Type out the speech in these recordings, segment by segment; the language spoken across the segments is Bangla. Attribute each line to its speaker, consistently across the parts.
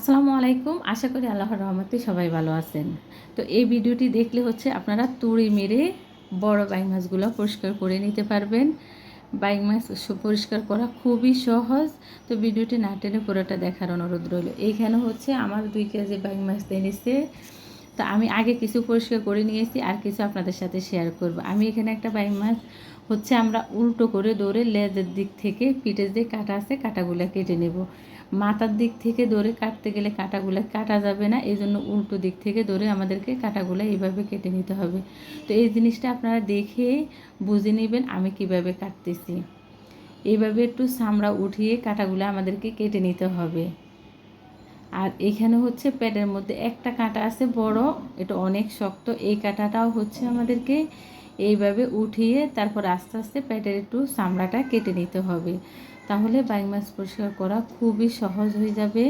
Speaker 1: আসসালামু আলাইকুম। আশা করি আল্লাহর রহমতে সবাই ভালো আছেন। তো এই ভিডিওটি দেখলে হচ্ছে আপনারা তুড়ি মেরে বড় বাইক মাছগুলো পরিষ্কার করে নিতে পারবেন। বাইক মাছ পরিষ্কার করা খুবই সহজ। তো ভিডিওটি না টেনে পুরোটা দেখার অনুরোধ রইল। এইখানে হচ্ছে আমার দুই কেজি বাইক মাছ এনেছে তো আমি আগে কিছু পরিষ্কার করে নিয়েছি আর কিছু আপনাদের সাথে শেয়ার করব। আমি এখানে একটা বাইক মাছ হচ্ছে আমরা উল্টো করে দৌড়ে লেজের দিক থেকে পিঠের যে কাটা আছে কাটাগুলো কেটে নেব। মাথার দিক থেকে দৌড়ে কাটতে গেলে কাটাগুলো কাটা যাবে না এই জন্য উল্টো দিক থেকে দৌড়ে আমাদেরকে কাটাগুলো এইভাবে কেটে নিতে হবে। তো এই জিনিসটা আপনারা দেখে বুঝে নেবেন আমি কীভাবে কাটতেছি। এইভাবে একটু চামড়া উঠিয়ে কাটাগুলো আমাদেরকে কেটে নিতে হবে। আর এখানে হচ্ছে প্যাডের মধ্যে একটা কাঁটা আছে বড়, এটা অনেক শক্ত, এই কাঁটাটাও হচ্ছে আমাদেরকে এইভাবে উঠিয়ে তারপর আস্তে আস্তে প্যাডের একটু চামড়াটা কেটে নিতে হবে। তাহলে বাইক মাছ পরিষ্কার করা খুবই সহজ হয়ে যাবে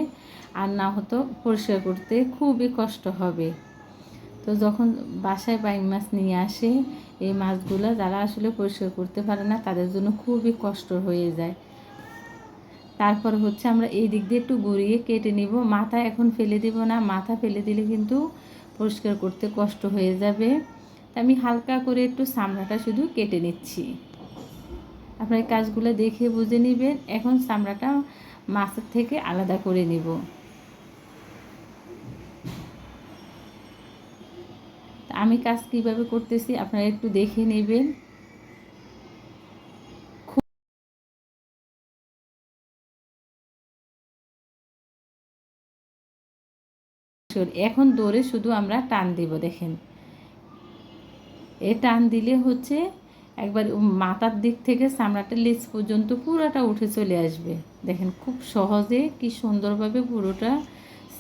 Speaker 1: আর না হতো পরিষ্কার করতে খুবই কষ্ট হবে। তো যখন বাসায় বাইক মাছ নিয়ে আসে, এই মাছগুলো যারা আসলে পরিষ্কার করতে পারে না, তাদের জন্য খুবই কষ্ট হয়ে যায়। তারপর হচ্ছে আমরা এই দিক দিয়ে একটু ঘুরিয়ে কেটে নিব। মাথা এখন ফেলে দিব না, মাথা ফেলে দিলে কিন্তু পরিষ্কার করতে কষ্ট হয়ে যাবে। আমি হালকা করে একটু চামড়াটা শুধু কেটে নিচ্ছি। আপনার কাজগুলো দেখে বুঝে নেবেন। এখন চামড়াটা মাছের থেকে আলাদা করে নিব। আমি কাজ কীভাবে করতেছি আপনারা একটু দেখে নেবেন। এখন দৌড়ে শুধু আমরা টান দিব, দেখেন। এ টান দিলে হচ্ছে একবার মাথার দিক থেকে চামড়াটা লেজ পর্যন্ত পুরোটা উঠে চলে আসবে। দেখেন খুব সহজে কি সুন্দরভাবে পুরোটা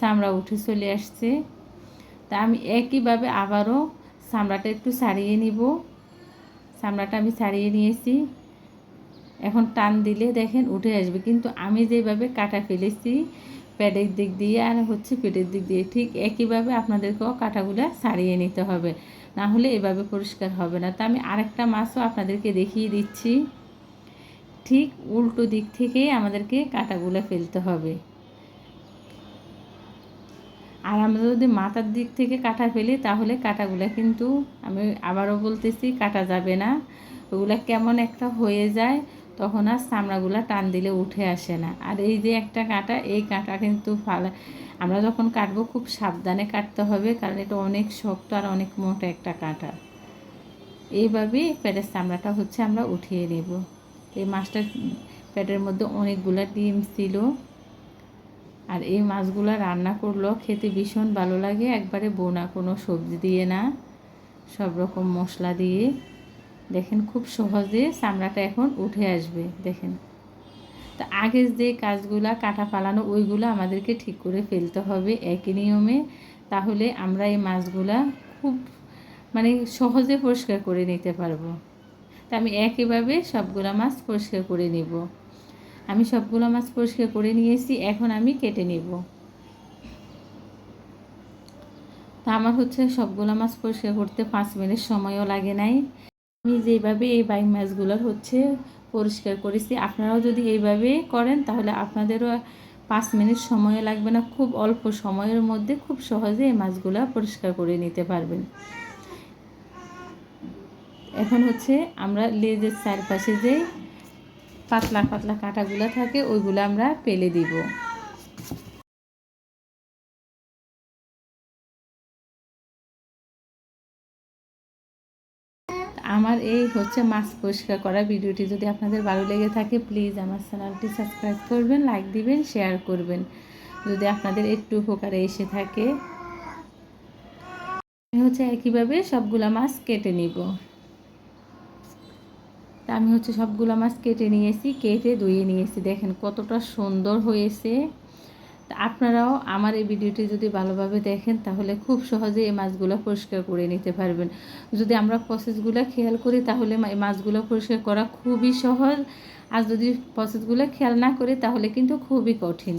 Speaker 1: চামড়া উঠে চলে আসছে। তা আমি একইভাবে আবারও চামড়াটা একটু ছাড়িয়ে নিব। চামড়াটা আমি ছাড়িয়ে নিয়েছি। এখন টান দিলে দেখেন উঠে আসবে। কিন্তু আমি যেভাবে কাটা ফেলেছি প্যাডের দিক দিয়ে আর হচ্ছে পেটের দিক দিয়ে ঠিক একইভাবে আপনাদেরকেও কাটাগুলো ছাড়িয়ে নিতে হবে। না হলে এভাবে পরিষ্কার হবে না। তা আমি আরেকটা মাছও আপনাদেরকে দেখিয়ে দিচ্ছি। ঠিক উল্টো দিক থেকেই আমাদেরকে কাঁটাগুলো ফেলতে হবে। আর আমরা যদি মাথার দিক থেকে কাটা ফেলি, তাহলে কাটাগুলো কিন্তু আমি আবারও বলতেছি কাটা যাবে না। ওগুলো কেমন একটা হয়ে যায়। তখন আর চামড়াগুলো টান দিলে উঠে আসে না। আর এই যে একটা কাঁটা, এই কাঁটা কিন্তু ফালা আমরা যখন কাটবো খুব সাবধানে কাটতে হবে, কারণ এটা অনেক শক্ত আর অনেক মোটা একটা কাঁটা। এইভাবেই পেটের চামড়াটা হচ্ছে আমরা উঠিয়ে নেব। এই মাছটার পেটের মধ্যে অনেকগুলো ডিম ছিল। আর এই মাছগুলো রান্না করলেও খেতে ভীষণ ভালো লাগে। একবারে বোনা কোনো সবজি দিয়ে না। সব রকম মশলা দিয়ে। দেখেন খুব সহজে চামড়াটা এখন উঠে আসবে, দেখেন। তো আগের যে কাজগুলা, কাটা ফালানো, ওইগুলো আমাদেরকে ঠিক করে ফেলতে হবে একই নিয়মে। তাহলে আমরা এই মাছগুলা খুব মানে সহজে পরিষ্কার করে নিতে পারব। তা আমি একইভাবে সবগুলা মাছ পরিষ্কার করে নিব। আমি সবগুলো মাছ পরিষ্কার করে নিয়েছি, এখন আমি কেটে নেব। তা আমার হচ্ছে সবগুলো মাছ পরিষ্কার করতে পাঁচ মিনিট সময়ও লাগে নাই। আমি যেভাবে এই বাইক মাছগুলোর হচ্ছে পরিষ্কার করেছি, আপনারাও যদি এইভাবে করেন তাহলে আপনাদেরও পাঁচ মিনিট সময় লাগবে না, খুব অল্প সময়ের মধ্যে খুব সহজে এই মাছগুলো পরিষ্কার করে নিতে পারবেন। এখন হচ্ছে আমরা লেজের চারপাশে যে পাতলা পাতলা কাঁটাগুলো থাকে ওইগুলো আমরা পেলে দিব। আমার এই হচ্ছে মাছ পরিষ্কার করা ভিডিওটি যদি আপনাদের ভালো লেগে থাকে প্লিজ আমার চ্যানেলটি সাবস্ক্রাইব করবেন লাইক দিবেন শেয়ার করবেন। যদি আপনাদের একটু উপকারে এসে থাকে, আমি হচ্ছে একইভাবে সবগুলা মাছ কেটে নিব। তা আমি হচ্ছে সবগুলো মাছ কেটে নিয়েছি, কেটে ধুয়ে নিয়েছি। দেখেন কতটা সুন্দর হয়েছে। আপনারাও আমার এই ভিডিওটি যদি ভালোভাবে দেখেন, তাহলে খুব সহজে এই মাছগুলো পরিষ্কার করে নিতে পারবেন। যদি আমরা প্রসেসগুলো খেয়াল করি, তাহলে এই মাছগুলো পরিষ্কার করা খুবই সহজ। আর যদি প্রসেসগুলো খেয়াল না করি, তাহলে কিন্তু খুবই কঠিন।